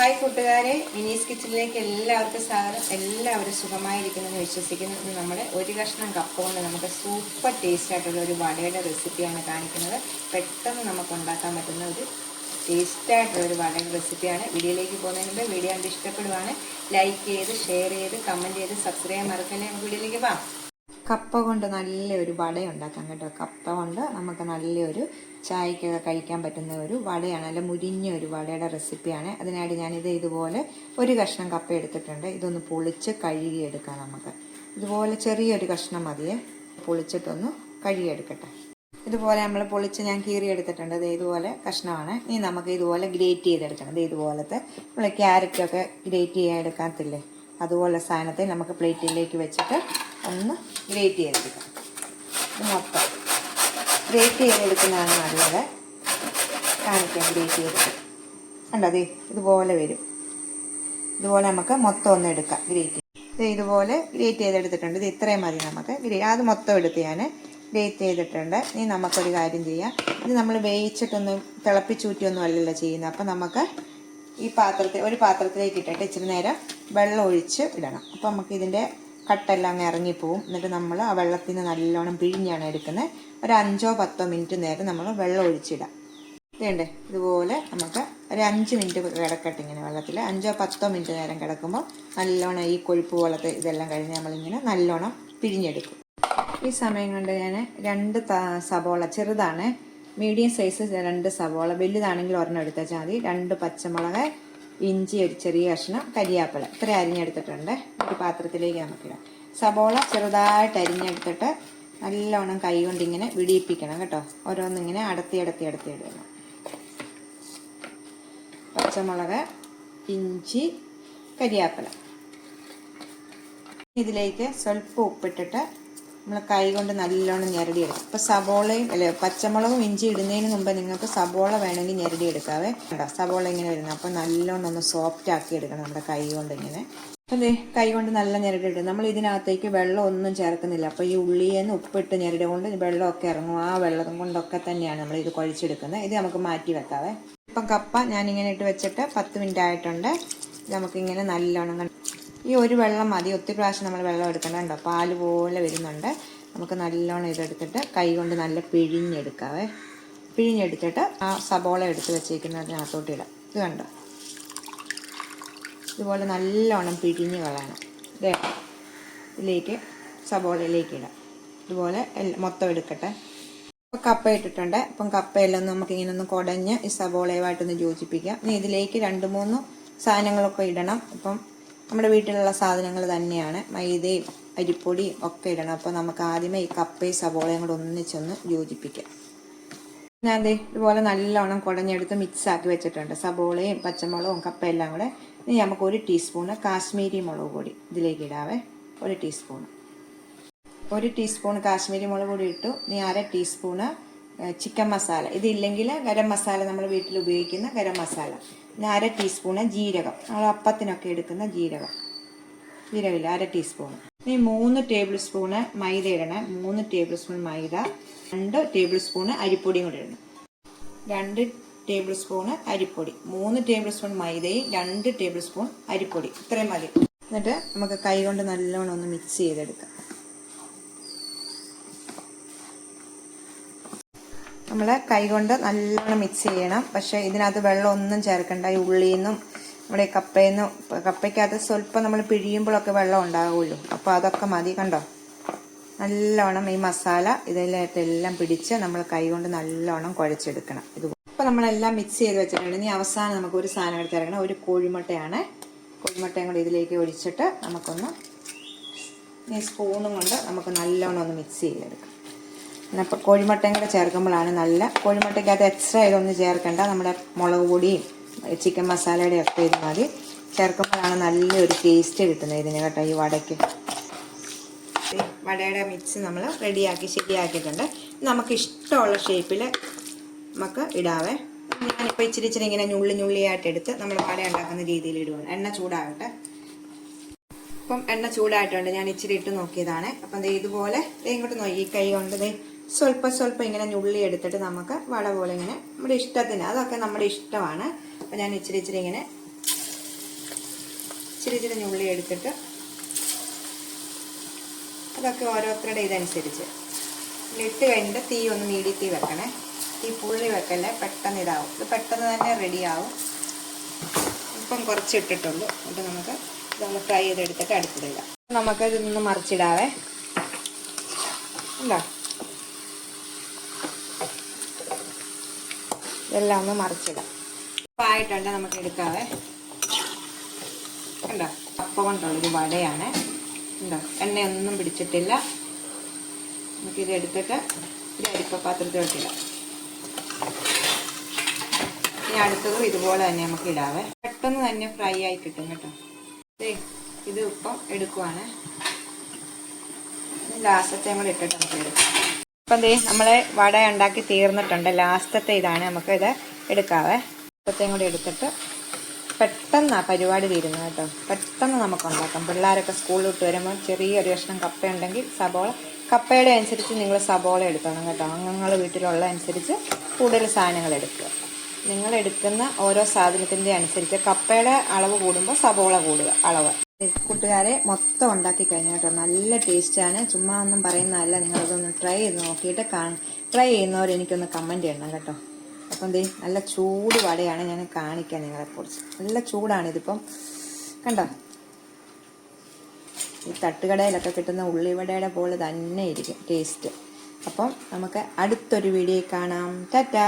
Hi കൂട്ടുകാരെ മിനീസ് കിച്ചണിലേക്ക് എല്ലാവർക്കും സ്വാഗതം. എല്ലാവരും സുഖമായിരിക്കുമെന്ന് വിശ്വസിക്കുന്നു. ഇന്ന് നമ്മുടെ ഒരു കഷ്ണം കപ്പ കൊണ്ട് നമുക്ക് സൂപ്പർ ടേസ്റ്റ് ആയിട്ടുള്ള ഒരു വടയുടെ റെസിപ്പിയാണ് കാണിക്കുന്നത്. പെട്ടെന്ന് നമുക്ക് ഉണ്ടാക്കാൻ പറ്റുന്ന ഒരു ടേസ്റ്റ് ആയിട്ടുള്ള ഒരു വടയുടെ റെസിപ്പിയാണ് വീഡിയോയിലേക്ക് പോകുന്നതിന് വീഡിയോ കണ്ട് ഇഷ്ടപ്പെടുവാണ്. ലൈക്ക് ചെയ്ത് ഷെയർ ചെയ്ത് കമന്റ് ചെയ്ത് സബ്സ്ക്രൈബ് മറക്കല്ലേ? വീഡിയോയിലേക്ക് പോകാം. കപ്പ കൊണ്ട് നല്ലൊരു വട ഉണ്ടാക്കാം കേട്ടോ. കപ്പ കൊണ്ട് നമുക്ക് നല്ലൊരു ചായക്കൊക്കെ കഴിക്കാൻ പറ്റുന്ന ഒരു വടയാണ്. അല്ല മുരിഞ്ഞ ഒരു വടയുടെ റെസിപ്പിയാണ്. അതിനായിട്ട് ഞാനിത് ഇതുപോലെ ഒരു കഷ്ണം കപ്പ എടുത്തിട്ടുണ്ട്. ഇതൊന്ന് പൊളിച്ച് കഴുകിയെടുക്കാം നമുക്ക്. ഇതുപോലെ ചെറിയൊരു കഷ്ണം മതിയെ. പൊളിച്ചിട്ടൊന്ന് കഴുകിയെടുക്കട്ടെ. ഇതുപോലെ നമ്മൾ പൊളിച്ച് ഞാൻ കീറി എടുത്തിട്ടുണ്ട് ഇത് ഇതുപോലെ കഷ്ണമാണ്. ഇനി നമുക്ക് ഇതുപോലെ ഗ്രേറ്റ് ചെയ്തെടുക്കണം. ഇത് ഇതുപോലത്തെ നമ്മൾ ക്യാരറ്റൊക്കെ ഗ്രേറ്റ് ചെയ്യാൻ എടുക്കാത്തില്ലേ? അതുപോലെ സാധനത്തെ നമുക്ക് പ്ലേറ്റിലേക്ക് വെച്ചിട്ട് ഒന്ന് ഗ്രേറ്റ് ചെയ്തെടുക്കാം. മൊത്തം ഗ്രേറ്റ് ചെയ്തെടുക്കുന്നതാണ് നല്ലത് കാണിക്കാം ഗ്രേറ്റ് ചെയ്തെടുക്കാം കണ്ടതേ ഇതുപോലെ വരും. ഇതുപോലെ നമുക്ക് മൊത്തം ഒന്ന് എടുക്കാം ഗ്രേറ്റ് ഇത് ഇതുപോലെ ഗ്രേറ്റ് ചെയ്തെടുത്തിട്ടുണ്ട്. ഇത് ഇത്രയും മതി നമുക്ക്. അത് മൊത്തം എടുത്ത് ഞാൻ ഗ്രേറ്റ് ചെയ്തിട്ടുണ്ട്. ഇനി നമുക്കൊരു കാര്യം ചെയ്യാം. ഇത് നമ്മൾ വേവിച്ചിട്ടൊന്നും തിളപ്പിച്ചൂറ്റിയൊന്നും അല്ലല്ലോ ചെയ്യുന്നത്. അപ്പം നമുക്ക് ഈ പാത്രത്തെ ഒരു പാത്രത്തിലേക്ക് ഇട്ടിട്ട് ഇച്ചിരി നേരം വെള്ളം ഒഴിച്ച് ഇടണം. അപ്പോൾ നമുക്ക് ഇതിന്റെ കട്ടെല്ലാം അങ്ങ് ഇറങ്ങിപ്പോവും എന്നിട്ട് നമ്മൾ ആ വെള്ളത്തിൽ നിന്ന് നല്ലോണം പിഴിഞ്ഞാണ് എടുക്കുന്നത് ഒരു അഞ്ചോ പത്തോ മിനിറ്റ് നേരം നമ്മൾ വെള്ളം ഒഴിച്ചിടാം. ഇതേണ്ടേ ഇതുപോലെ നമുക്ക് ഒരു അഞ്ച് മിനിറ്റ് കിടക്കട്ടെ ഇങ്ങനെ വെള്ളത്തിൽ അഞ്ചോ പത്തോ മിനിറ്റ് നേരം കിടക്കുമ്പോൾ നല്ലോണം ഈ കൊഴുപ്പ് പോലത്തെ ഇതെല്ലാം കഴിഞ്ഞ് നമ്മളിങ്ങനെ നല്ലോണം പിഴിഞ്ഞെടുക്കും. ഈ സമയം കൊണ്ട് ഞാൻ രണ്ട് സബോള ചെറുതാണ്. മീഡിയം സൈസ് രണ്ട് സവോള വലുതാണെങ്കിൽ ഒരെണ്ണം എടുത്താൽ മതി രണ്ട് പച്ചമുളക് ഇഞ്ചി ഒരു ചെറിയ കഷ്ണം കരിയാപ്പിള. ഇത്ര അരിഞ്ഞെടുത്തിട്ടുണ്ട്. ഒരു പാത്രത്തിലേക്ക് നമുക്കിടാം സവോള ചെറുതായിട്ട് അരിഞ്ഞെടുത്തിട്ട് നല്ലോണം കൈ കൊണ്ട് ഇങ്ങനെ വിടിയിപ്പിക്കണം കേട്ടോ. ഓരോന്നിങ്ങനെ അടത്തി അടത്തി അടത്തി ഇടണം. പച്ചമുളക് ഇഞ്ചി കരിയാപ്പില ഇതിലേക്ക് സ്വല്പം ഉപ്പിട്ടിട്ട് നമ്മൾ കൈ കൊണ്ട് നല്ലോണം ഞെരടിയെടുക്കും. ഇപ്പോൾ സബോളയും അല്ലെ പച്ചമുളകും ഇഞ്ചി ഇടുന്നതിന് മുമ്പ് നിങ്ങൾക്ക് സബോള വേണമെങ്കിൽ ഞെരടിയെടുക്കാവേ. കേട്ടോ സബോള ഇങ്ങനെ വരുന്നത്. അപ്പോൾ നല്ലോണം ഒന്ന് സോഫ്റ്റ് ആക്കി എടുക്കണം നമ്മുടെ കൈ കൊണ്ട് ഇങ്ങനെ. ദേ കൈ കൊണ്ട് നല്ല ഞെരടിയിടും നമ്മൾ ഇതിനകത്തേക്ക് വെള്ളം ഒന്നും ചേർക്കുന്നില്ല. അപ്പോൾ ഈ ഉള്ളിയെന്ന് ഉപ്പിട്ട് ഞെരടി കൊണ്ട് വെള്ളമൊക്കെ ഇറങ്ങും. ആ വെള്ളം കൊണ്ടൊക്കെ തന്നെയാണ് നമ്മൾ ഇത് കുഴച്ചെടുക്കുന്നത്. ഇത് നമുക്ക് മാറ്റി വെക്കാവേ. ഇപ്പം കപ്പ ഞാനിങ്ങനെ ഇട്ട് വെച്ചിട്ട് പത്ത് മിനിറ്റ് ആയിട്ടുണ്ട്. നമുക്കിങ്ങനെ നല്ലോണം ഈ ഒരു വെള്ളം മതി. ഒത്തിരി പ്രാവശ്യം നമ്മൾ വെള്ളം എടുക്കണ്ടോ പാൽ പോലെ വരുന്നുണ്ട്. നമുക്ക് നല്ലോണം ഇതെടുത്തിട്ട് കൈ കൊണ്ട് നല്ല പിഴിഞ്ഞെടുക്കാവേ. പിഴിഞ്ഞെടുത്തിട്ട് ആ സബോള എടുത്ത് വെച്ചേക്കുന്നതിനകത്തോട്ട് ഇടാം. ഇത് കണ്ടോ? ഇതുപോലെ നല്ലോണം പിഴിഞ്ഞ് കളയണം. ഇതേ ഇതിലേക്ക് സബോളയിലേക്ക് ഇടാം. ഇതുപോലെ മൊത്തം എടുക്കട്ടെ. അപ്പോൾ കപ്പ ഇട്ടിട്ടുണ്ട്. അപ്പം കപ്പയെല്ലാം നമുക്ക് ഇങ്ങനെ ഒന്ന് കുടഞ്ഞ് ഈ സബോളയുമായിട്ടൊന്ന് യോജിപ്പിക്കാം. ഇനി ഇതിലേക്ക് രണ്ട് മൂന്ന് സാധനങ്ങളൊക്കെ ഇടണം. അപ്പം നമ്മുടെ വീട്ടിലുള്ള സാധനങ്ങൾ തന്നെയാണ്. മൈദയും അരിപ്പൊടിയും ഒക്കെ ഇടണം. അപ്പോൾ നമുക്ക് ആദ്യമേ ഈ കപ്പയും സവോളയും കൂടെ ഒന്നിച്ചൊന്ന് യോജിപ്പിക്കാം. ഞാൻ ദേ ഇതുപോലെ നല്ലോണം കുടഞ്ഞെടുത്ത് മിക്സ് ആക്കി വെച്ചിട്ടുണ്ട്. സബോളയും പച്ചമുളകും കപ്പയെല്ലാം കൂടെ. ഇനി നമുക്ക് ഒരു ടീസ്പൂണ് കാശ്മീരി മുളക് പൊടി ഇതിലേക്ക് ഇടാവേ. ഒരു ടീസ്പൂണ് ഒരു ടീസ്പൂൺ കാശ്മീരി മുളക് പൊടി ഇട്ടു. ഇനി അര ടീസ്പൂണ് ചിക്കൻ മസാല. ഇതില്ലെങ്കിൽ ഗരം മസാല നമ്മൾ വീട്ടിൽ ഉപയോഗിക്കുന്ന ഗരം മസാല. പിന്നെ അര ടീസ്പൂണ് ജീരകം. നമ്മൾ അപ്പത്തിനൊക്കെ എടുക്കുന്ന ജീരകം. ജീരകമില്ല അര ടീസ്പൂൺ ഇനി മൂന്ന് ടേബിൾ സ്പൂണ് മൈദ ഇടണം. മൂന്ന് ടേബിൾ സ്പൂൺ മൈദ. രണ്ട് ടേബിൾ സ്പൂണ് അരിപ്പൊടിയും കൂടി ഇടണം. രണ്ട് ടേബിൾ സ്പൂണ് അരിപ്പൊടി. മൂന്ന് ടേബിൾ സ്പൂൺ മൈദയും രണ്ട് ടേബിൾ സ്പൂൺ അരിപ്പൊടി. ഇത്രയും മതി. എന്നിട്ട് നമുക്ക് കൈ കൊണ്ട് നല്ലോണം ഒന്ന് മിക്സ് ചെയ്തെടുക്കാം. നമ്മൾ കൈകൊണ്ട് നല്ലോണം മിക്സ് ചെയ്യണം. പക്ഷേ ഇതിനകത്ത് വെള്ളമൊന്നും ചേർക്കണ്ട. ഈ ഉള്ളിയിൽ നിന്നും നമ്മുടെ കപ്പയിൽ നിന്നും കപ്പയ്ക്കകത്ത് സ്വല്പം നമ്മൾ പിഴിയുമ്പോഴൊക്കെ വെള്ളം ഉണ്ടാകുമല്ലോ അപ്പോൾ അതൊക്കെ മതി കണ്ടോ? നല്ലോണം ഈ മസാല ഇതിലായിട്ടെല്ലാം പിടിച്ച് നമ്മൾ കൈകൊണ്ട് നല്ലോണം കുഴച്ചെടുക്കണം. ഇത് അപ്പോൾ നമ്മളെല്ലാം മിക്സ് ചെയ്ത് വെച്ചിട്ടുണ്ട്. ഇനി അവസാനം നമുക്ക് ഒരു സാധനം എടുത്തിറങ്ങണം ഒരു കോഴിമുട്ടയാണ്. കോഴിമുട്ടയും കൂടി ഇതിലേക്ക് ഒഴിച്ചിട്ട് നമുക്കൊന്ന് ഈ സ്പൂണും കൊണ്ട് നമുക്ക് നല്ലോണം ഒന്ന് മിക്സ് ചെയ്തെടുക്കാം. പിന്നെ കോഴിമുട്ടയും കൂടെ ചേർക്കുമ്പോഴാണ് നല്ല കോഴിമുട്ടയ്ക്കകത്ത് എക്സ്ട്രാ ഇതൊന്നും ചേർക്കേണ്ട. നമ്മുടെ മുളക് പൊടിയും ചിക്കൻ മസാലയുടെ ഒക്കെ ഇത് മതി. ചേർക്കുമ്പോഴാണ് നല്ലൊരു ടേസ്റ്റ് കിട്ടുന്നത് ഇതിന് കേട്ടോ ഈ വടയ്ക്ക്. വടയുടെ മിക്സ് നമ്മൾ റെഡിയാക്കി ശരിയാക്കിയിട്ടുണ്ട്. നമുക്ക് ഇഷ്ടമുള്ള ഷേപ്പിൽ നമുക്ക് ഇടാവേ. ഞാനിപ്പോൾ ഇച്ചിരി ഇച്ചിരി ഇങ്ങനെ ഞുള്ളി ഞുള്ളിയായിട്ട് എടുത്ത് നമ്മൾ വട ഉണ്ടാക്കുന്ന രീതിയിൽ ഇടുവാണ്. എണ്ണ ചൂടാകട്ടെ അപ്പം എണ്ണ ചൂടായിട്ടുണ്ട്. ഞാൻ ഇച്ചിരി ഇട്ട് നോക്കിയതാണ്. അപ്പം ഇതുപോലെ ഇങ്ങോട്ട് നോക്കി. ഈ കൈ കൊണ്ട് സ്വല്പം സ്വല്പം ഇങ്ങനെ ഞുള്ളി എടുത്തിട്ട് നമുക്ക് വട പോലെ ഇങ്ങനെ നമ്മുടെ ഇഷ്ടത്തിന് അതൊക്കെ നമ്മുടെ ഇഷ്ടമാണ്. അപ്പം ഞാൻ ഇച്ചിരി ഇച്ചിരി ഇങ്ങനെ ഇച്ചിരി ഇച്ചിരി ഞുള്ളി എടുത്തിട്ട് അതൊക്കെ ഓരോരുത്തരുടെ ഇതനുസരിച്ച്. ഇട്ട് കഴിഞ്ഞിട്ട് തീ ഒന്ന് മീഡിയം തീ വെക്കണേ. തീ പുള്ളി വെക്കല്ലേ പെട്ടെന്ന് ഇതാവും. ഇത് പെട്ടെന്ന് തന്നെ റെഡിയാവും ഇപ്പം കുറച്ച് ഇട്ടിട്ടുള്ളൂ. എന്നിട്ട് നമുക്ക് നമ്മൾ ഫ്രൈ ചെയ്തെടുത്തിട്ട് അടുത്തിടുക നമുക്ക് ഇതൊന്ന് മറിച്ചിടാവേ. ഉണ്ടോ? ഇതെല്ലാം ഒന്ന് മറിച്ചിടാം. ഇപ്പം ആയിട്ടുണ്ട് നമുക്ക് എടുക്കാവേ. കണ്ടോ? അപ്പം കൊണ്ടുള്ളൊരു വടയാണ്. ഉണ്ടോ എണ്ണയൊന്നും പിടിച്ചിട്ടില്ല. നമുക്കിത് എടുത്തിട്ട് ഒരു അരിപ്പ പാത്രത്തിലോട്ടിടാം ഇനി അടുത്തതും ഇതുപോലെ തന്നെ നമുക്ക് ഇടാവേ. പെട്ടെന്ന് തന്നെ ഫ്രൈ ആയി കിട്ടും കേട്ടോ. ഇത് ഇപ്പം എടുക്കുവാണ്. ലാസ്റ്റത്തെ നമ്മൾ ഇട്ടിട്ട് നമുക്ക് എടുക്കാം. ഇപ്പം ദേ നമ്മളെ വട ഉണ്ടാക്കി തീർന്നിട്ടുണ്ട്. ലാസ്റ്റത്തെ ഇതാണ് നമുക്ക് ഇത് എടുക്കാവേ. ഇപ്പത്തെയും കൂടി എടുത്തിട്ട് പെട്ടെന്നാ പരിപാടി തീരുന്നത് കേട്ടോ. പെട്ടെന്ന് നമുക്ക് ഉണ്ടാക്കാം. പിള്ളേരൊക്കെ സ്കൂളിൽ വിട്ട് വരുമ്പോൾ ചെറിയൊരു കഷ്ണം കപ്പ ഉണ്ടെങ്കിൽ സബോള. കപ്പയുടെ അനുസരിച്ച് നിങ്ങൾ സബോള എടുക്കണം കേട്ടോ. അംഗങ്ങൾ വീട്ടിലുള്ള അനുസരിച്ച് കൂടുതൽ സാധനങ്ങൾ എടുക്കുക. നിങ്ങൾ എടുക്കുന്ന ഓരോ സാധനത്തിന്റെ അനുസരിച്ച് കപ്പയുടെ അളവ് കൂടുമ്പോൾ സബോള കൂടുക അളവ്. കൂട്ടുകാരെ മൊത്തം ഉണ്ടാക്കി കഴിഞ്ഞു കേട്ടോ. നല്ല ടേസ്റ്റാണ്. ചുമ്മാ ഒന്നും പറയുന്നതല്ല നിങ്ങളിതൊന്ന് ട്രൈ ചെയ്ത് നോക്കിയിട്ട് ട്രൈ ചെയ്യുന്നവർ എനിക്കൊന്ന് കമന്റ് ചെയ്യണം കേട്ടോ. അപ്പം ദേ നല്ല ചൂട് വടയാണ് ഞാൻ കാണിക്കാൻ നിങ്ങളെക്കുറിച്ച്. നല്ല ചൂടാണ് ഇതിപ്പം. കണ്ടോ? ഈ തട്ടുകടയിലൊക്കെ കിട്ടുന്ന ഉള്ളിവടയുടെ പോലെ തന്നെ ഇരിക്കും. ടേസ്റ്റ് അപ്പം നമുക്ക് അടുത്തൊരു വീഡിയോ കാണാം. ടാറ്റാ